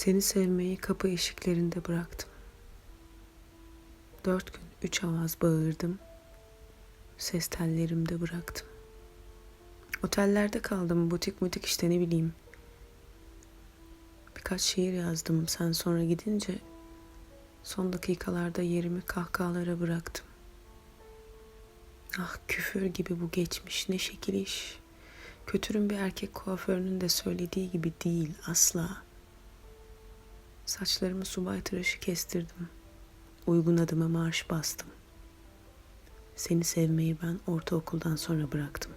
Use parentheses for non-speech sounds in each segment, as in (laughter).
Seni sevmeyi kapı eşiklerinde bıraktım. Dört gün üç avaz bağırdım. Ses tellerimde bıraktım. Otellerde kaldım, butik mutik işte ne bileyim. Birkaç şiir yazdım sen sonra gidince son dakikalarda yerimi kahkahalara bıraktım. Ah küfür gibi bu geçmiş ne şekil iş. Kötürüm bir erkek kuaförünün de söylediği gibi değil asla. Saçlarımı subay tıraşı kestirdim. Uygun adıma marş bastım. Seni sevmeyi ben ortaokuldan sonra bıraktım.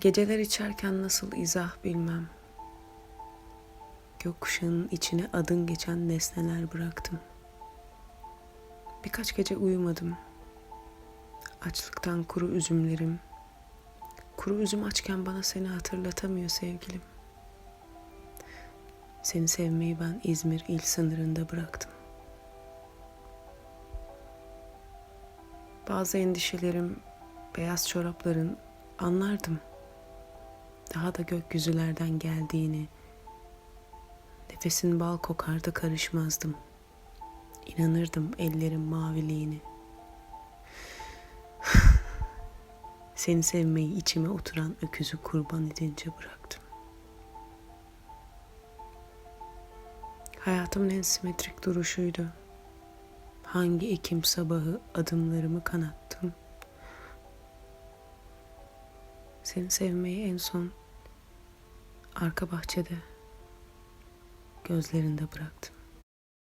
Geceler içerken nasıl izah bilmem. Gökkuşağının içine adın geçen nesneler bıraktım. Birkaç gece uyumadım. Açlıktan kuru üzümlerim. Kuru üzüm açken bana seni hatırlatamıyor sevgilim. Seni sevmeyi ben İzmir il sınırında bıraktım. Bazı endişelerim, beyaz çorapların anlardım. Daha da gökyüzülerden geldiğini, nefesin bal kokardı karışmazdım. İnanırdım ellerin maviliğini. (sighs) Seni sevmeyi içime oturan öküzü kurban edince bıraktım. Hayatımın en simetrik duruşuydu. Hangi ekim sabahı adımlarımı kanattım. Seni sevmeyi en son arka bahçede gözlerinde bıraktım.